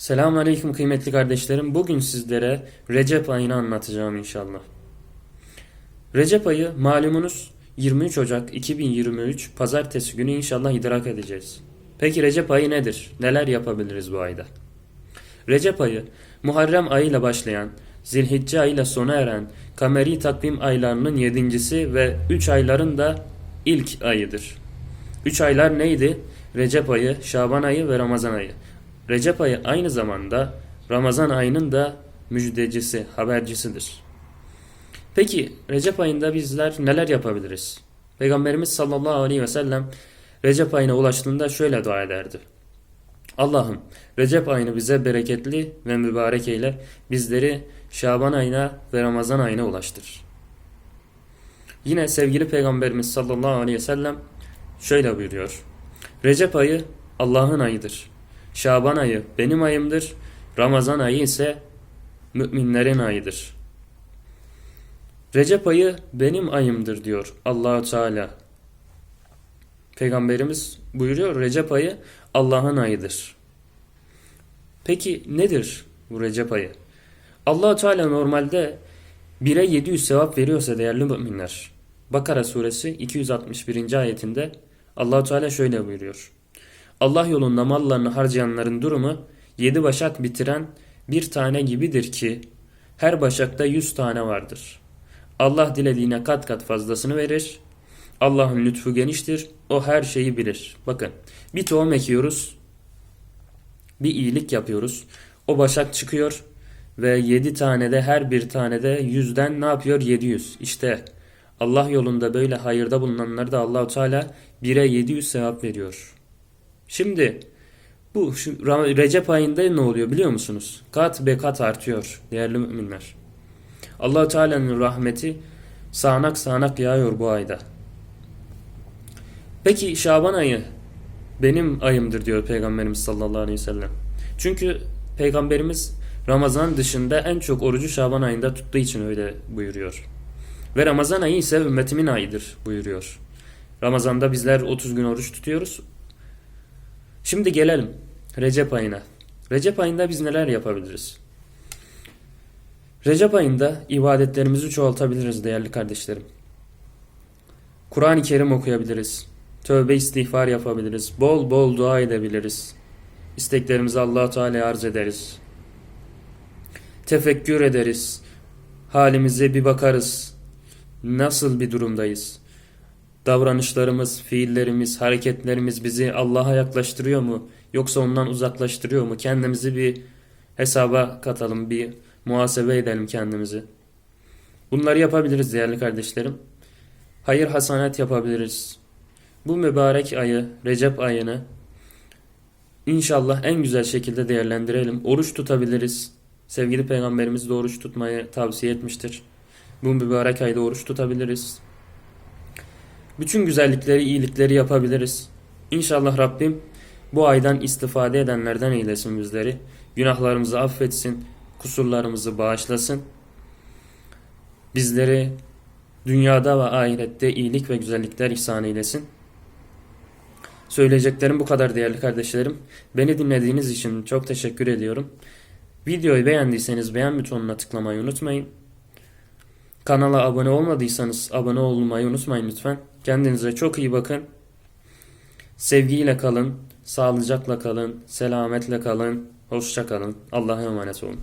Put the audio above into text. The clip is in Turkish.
Selamünaleyküm kıymetli kardeşlerim. Bugün sizlere Recep ayını anlatacağım inşallah. Recep ayı malumunuz 23 Ocak 2023 pazartesi günü inşallah idrak edeceğiz. Peki Recep ayı nedir? Neler yapabiliriz bu ayda? Recep ayı Muharrem ayıyla başlayan, Zilhicce ayıyla sona eren kameri takvim aylarının yedincisi ve 3 ayların da ilk ayıdır. 3 aylar neydi? Recep ayı, Şaban ayı ve Ramazan ayı. Recep ayı aynı zamanda Ramazan ayının da müjdecisi, habercisidir. Peki Recep ayında bizler neler yapabiliriz? Peygamberimiz sallallahu aleyhi ve sellem Recep ayına ulaştığında şöyle dua ederdi. Allah'ım Recep ayını bize bereketli ve mübarek eyle, bizleri Şaban ayına ve Ramazan ayına ulaştır. Yine sevgili Peygamberimiz sallallahu aleyhi ve sellem şöyle buyuruyor. Recep ayı Allah'ın ayıdır. Şaban ayı benim ayımdır. Ramazan ayı ise müminlerin ayıdır. Recep ayı benim ayımdır diyor Allahu Teala. Peygamberimiz buyuruyor Recep ayı Allah'ın ayıdır. Peki nedir bu Recep ayı? Allahu Teala normalde 1'e 700 sevap veriyorsa değerli müminler. Bakara suresi 261. ayetinde Allahu Teala şöyle buyuruyor. Allah yolunda mallarını harcayanların durumu yedi başak bitiren bir tane gibidir ki her başakta yüz tane vardır. Allah dilediğine kat kat fazlasını verir. Allah'ın lütfu geniştir. O her şeyi bilir. Bakın bir tohum ekiyoruz. Bir iyilik yapıyoruz. O başak çıkıyor ve yedi tane de her bir tane de yüzden ne yapıyor? 700. İşte Allah yolunda böyle hayırda bulunanları da Allahu Teala 1'e 700 sevap veriyor. Şimdi bu şu Recep ayında ne oluyor biliyor musunuz? Kat be kat artıyor değerli müminler. Allahu Teala'nın rahmeti sağanak sağanak yağıyor bu ayda. Peki Şaban ayı benim ayımdır diyor Peygamberimiz sallallahu aleyhi ve sellem. Çünkü Peygamberimiz Ramazan dışında en çok orucu Şaban ayında tuttuğu için öyle buyuruyor. Ve Ramazan ayı ise ümmetimin ayıdır buyuruyor. Ramazanda bizler 30 gün oruç tutuyoruz. Şimdi gelelim Recep ayına. Recep ayında biz neler yapabiliriz? Recep ayında ibadetlerimizi çoğaltabiliriz değerli kardeşlerim. Kur'an-ı Kerim okuyabiliriz. Tövbe istiğfar yapabiliriz. Bol bol dua edebiliriz. İsteklerimizi allah Teala'ya arz ederiz. Tefekkür ederiz. Halimize bir bakarız. Nasıl bir durumdayız? Davranışlarımız, fiillerimiz, hareketlerimiz bizi Allah'a yaklaştırıyor mu? Yoksa ondan uzaklaştırıyor mu? Kendimizi bir hesaba katalım, bir muhasebe edelim kendimizi. Bunları yapabiliriz değerli kardeşlerim. Hayır hasanat yapabiliriz. Bu mübarek ayı, Recep ayını inşallah en güzel şekilde değerlendirelim. Oruç tutabiliriz. Sevgili Peygamberimiz de oruç tutmayı tavsiye etmiştir. Bu mübarek ayda oruç tutabiliriz. Bütün güzellikleri, iyilikleri yapabiliriz. İnşallah Rabbim bu aydan istifade edenlerden eylesin bizleri. Günahlarımızı affetsin, kusurlarımızı bağışlasın. Bizleri dünyada ve ahirette iyilik ve güzellikler ihsan eylesin. Söyleyeceklerim bu kadar değerli kardeşlerim. Beni dinlediğiniz için çok teşekkür ediyorum. Videoyu beğendiyseniz beğen butonuna tıklamayı unutmayın. Kanala abone olmadıysanız abone olmayı unutmayın lütfen. Kendinize çok iyi bakın. Sevgiyle kalın, sağlıcakla kalın, selametle kalın, hoşça kalın. Allah'a emanet olun.